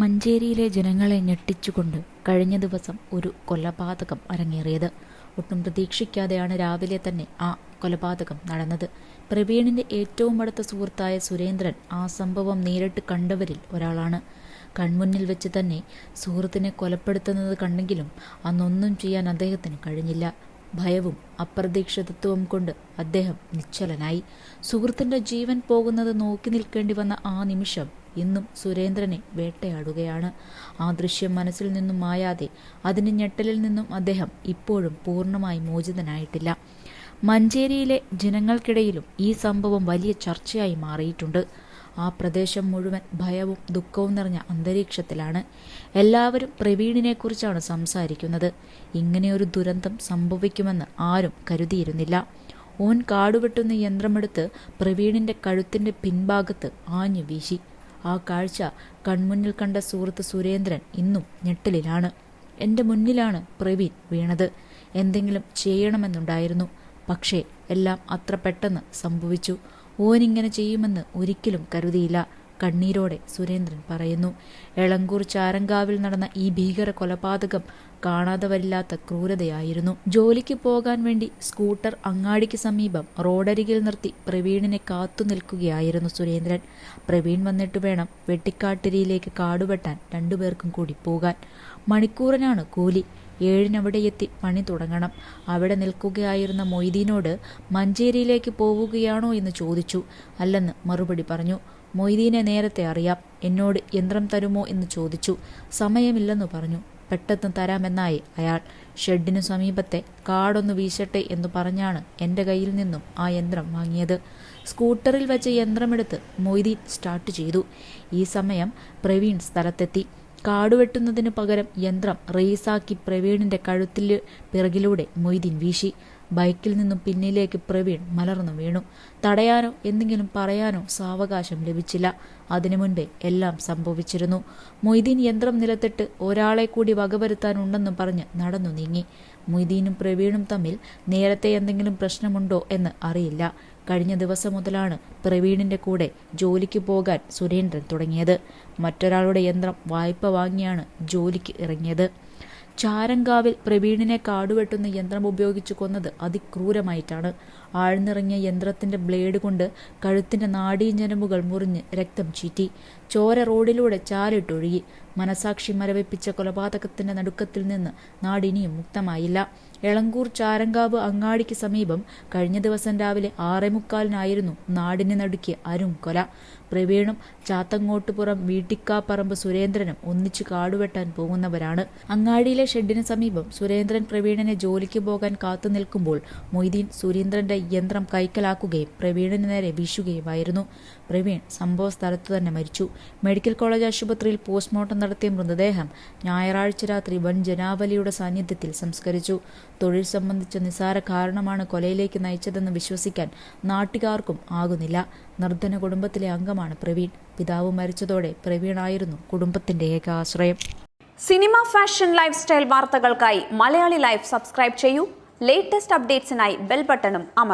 മഞ്ചേരിയിലെ ജനങ്ങളെ ഞെട്ടിച്ചുകൊണ്ട് കഴിഞ്ഞ ദിവസം ഒരു കൊലപാതകം അരങ്ങേറിയത്. ഒട്ടും പ്രതീക്ഷിക്കാതെയാണ് രാവിലെ തന്നെ ആ കൊലപാതകം നടന്നത്. പ്രവീണിന്റെ ഏറ്റവും അടുത്ത സുഹൃത്തായ സുരേന്ദ്രൻ ആ സംഭവം നേരിട്ട് കണ്ടവരിൽ ഒരാളാണ്. കൺമുന്നിൽ വെച്ച് തന്നെ സുഹൃത്തിനെ കൊലപ്പെടുത്തുന്നത് കണ്ടെങ്കിലും അന്നൊന്നും ചെയ്യാൻ അദ്ദേഹത്തിന് കഴിഞ്ഞില്ല. ഭയവും അപ്രതീക്ഷിതത്വവും കൊണ്ട് അദ്ദേഹം നിശ്ചലനായി. സുഹൃത്തിന്റെ ജീവൻ പോകുന്നത് നോക്കി നിൽക്കേണ്ടി വന്ന ആ നിമിഷം ഇന്നും സുരേന്ദ്രനെ വേട്ടയാടുകയാണ്. ആ ദൃശ്യം മനസ്സിൽ നിന്നും മായാതെ അതിന്റെ ഞെട്ടലിൽ നിന്നും അദ്ദേഹം ഇപ്പോഴും പൂർണമായി മോചിതനായിട്ടില്ല. മഞ്ചേരിയിലെ ജനങ്ങൾക്കിടയിലും ഈ സംഭവം വലിയ ചർച്ചയായി മാറിയിട്ടുണ്ട്. ആ പ്രദേശം മുഴുവൻ ഭയവും ദുഃഖവും നിറഞ്ഞ അന്തരീക്ഷത്തിലാണ്. എല്ലാവരും പ്രവീണിനെക്കുറിച്ചാണ് സംസാരിക്കുന്നത്. ഇങ്ങനെയൊരു ദുരന്തം സംഭവിക്കുമെന്ന് ആരും കരുതിയിരുന്നില്ല. ഓൻ കാടുവെട്ടുന്ന യന്ത്രമെടുത്ത് പ്രവീണിന്റെ കഴുത്തിന്റെ പിൻഭാഗത്ത് ആഞ്ഞു വീശി. ആ കാഴ്ച കൺമുന്നിൽ കണ്ട സുഹൃത്ത് സുരേന്ദ്രൻ ഇന്നും ഞെട്ടലിലാണ്. എന്റെ മുന്നിലാണ് പ്രവീൺ വീണത്. എന്തെങ്കിലും ചെയ്യണമെന്നുണ്ടായിരുന്നു. പക്ഷേ എല്ലാം അത്ര പെട്ടെന്ന് സംഭവിച്ചു. ഓനിങ്ങനെ ചെയ്യുമെന്ന് ഒരിക്കലും കരുതിയില്ല. കണ്ണീരോടെ സുരേന്ദ്രൻ പറയുന്നു എളങ്കൂർ ചാരങ്കാവിൽ നടന്ന ഈ ഭീകര കൊലപാതകം കാണാതെ വരില്ലാത്ത ക്രൂരതയായിരുന്നു. ജോലിക്ക് പോകാൻ വേണ്ടി സ്കൂട്ടർ അങ്ങാടിക്ക് സമീപം റോഡരികിൽ നിർത്തി പ്രവീണിനെ കാത്തു നിൽക്കുകയായിരുന്നു സുരേന്ദ്രൻ. പ്രവീൺ വന്നിട്ട് വേണം വെട്ടിക്കാട്ടിരിയിലേക്ക് കാടുവെട്ടാൻ രണ്ടുപേർക്കും കൂടി പോകാൻ. മണിക്കൂറിനാണ് കൂലി. ഏഴിനവിടെ എത്തി പണി തുടങ്ങണം. അവിടെ നിൽക്കുകയായിരുന്ന മൊയ്തീനോട് മഞ്ചേരിയിലേക്ക് പോവുകയാണോ എന്ന് ചോദിച്ചു. അല്ലെന്ന് മറുപടി പറഞ്ഞു. മൊയ്തീനെ നേരത്തെ അറിയാം. എന്നോട് യന്ത്രം തരുമോ എന്ന് ചോദിച്ചു. സമയമില്ലെന്ന് പറഞ്ഞു. പെട്ടെന്ന് തരാമെന്നായി അയാൾ. ഷെഡിനു സമീപത്തെ കാടൊന്ന് വീശട്ടെ എന്ന് പറഞ്ഞാണ് എന്റെ കയ്യിൽ നിന്നും ആ യന്ത്രം വാങ്ങിയത്. സ്കൂട്ടറിൽ വെച്ച യന്ത്രമെടുത്ത് മൊയ്തീൻ സ്റ്റാർട്ട് ചെയ്തു. ഈ സമയം പ്രവീൺ സ്ഥലത്തെത്തി. കാടുവെട്ടുന്നതിന് പകരം യന്ത്രം റേസാക്കി പ്രവീണിന്റെ കഴുത്തിൽ പിറകിലൂടെ മൊയ്തീൻ വീശി. ബൈക്കിൽ നിന്നും പിന്നിലേക്ക് പ്രവീൺ മലർന്നു വീണു. തടയാനോ എന്തെങ്കിലും പറയാനോ സാവകാശം ലഭിച്ചില്ല. അതിനു മുൻപേ എല്ലാം സംഭവിച്ചിരുന്നു. മൊയ്തീൻ യന്ത്രം നിലത്തിട്ട് ഒരാളെ കൂടി വകവരുത്താനുണ്ടെന്നും പറഞ്ഞ് നടന്നു നീങ്ങി. മൊയ്തീനും പ്രവീണും തമ്മിൽ നേരത്തെ എന്തെങ്കിലും പ്രശ്നമുണ്ടോ എന്ന് അറിയില്ല. കഴിഞ്ഞ ദിവസം മുതലാണ് പ്രവീണിന്റെ കൂടെ ജോലിക്ക് പോകാൻ സുരേന്ദ്രൻ തുടങ്ങിയത്. മറ്റൊരാളുടെ യന്ത്രം വായ്പ വാങ്ങിയാണ് ജോലിക്ക് ഇറങ്ങിയത്. ചാരങ്കാവിൽ പ്രവീണിനെ കാടുവെട്ടുന്ന യന്ത്രം ഉപയോഗിച്ച് കൊന്നത് അതിക്രൂരമായിട്ടാണ്. ആഴ്ന്നിറങ്ങിയ യന്ത്രത്തിന്റെ ബ്ലേഡ് കൊണ്ട് കഴുത്തിന്റെ നാഡീഞ്ഞരമ്പുകൾ മുറിഞ്ഞ് രക്തം ചീറ്റി. ചോര റോഡിലൂടെ ചാലിട്ടൊഴുകി. മനസാക്ഷി മരവിപ്പിച്ച കൊലപാതകത്തിന്റെ നടുക്കത്തിൽ നിന്ന് നാടിനിയും മുക്തമായില്ല. എളങ്കൂർ ചാരങ്കാവ് അങ്ങാടിക്ക് സമീപം കഴിഞ്ഞ ദിവസം രാവിലെ ആറേമുക്കാലിനായിരുന്നു നാടിനെ നടുക്കിയ അരും കൊല. പ്രവീണും ചാത്തങ്ങോട്ടുപുറം വീട്ടിക്കാപ്പറമ്പ് സുരേന്ദ്രനും ഒന്നിച്ചു കാടുവെട്ടാൻ പോകുന്നവരാണ്. അങ്ങാടിയിലെ ഷെഡിന് സമീപം സുരേന്ദ്രൻ പ്രവീണനെ ജോലിക്ക് പോകാൻ കാത്തു നിൽക്കുമ്പോൾ മൊയ്തീൻ സുരേന്ദ്രന്റെ യന്ത്രം കൈക്കലാക്കുകയും പ്രവീണിന് നേരെ വീശുകയുമായിരുന്നു. പ്രവീൺ സംഭവ സ്ഥലത്തു തന്നെ മരിച്ചു. മെഡിക്കൽ കോളേജ് ആശുപത്രിയിൽ പോസ്റ്റ്മോർട്ടം നടത്തിയ മൃതദേഹം ഞായറാഴ്ച രാത്രി വൻ ജനാവലിയുടെ സാന്നിധ്യത്തിൽ സംസ്കരിച്ചു. തൊഴിൽ സംബന്ധിച്ച നിസാര കാരണമാണ് കൊലയിലേക്ക് നയിച്ചതെന്ന് വിശ്വസിക്കാൻ നാട്ടുകാർക്കും ആകുന്നില്ല. നിർധന കുടുംബത്തിലെ അംഗമാണ് പ്രവീൺ. പിതാവ് മരിച്ചതോടെ പ്രവീണായിരുന്നു കുടുംബത്തിന്റെ ഏക ആശ്രയം. സിനിമ ഫാഷൻ ലൈഫ് സ്റ്റൈൽ വാർത്തകൾക്കായി മലയാളി ലൈഫ് സബ്സ്ക്രൈബ് ചെയ്യൂ. ലേറ്റസ്റ്റ് അപ്ഡേറ്റ്സിനായി ബെൽ ബട്ടണും അമർ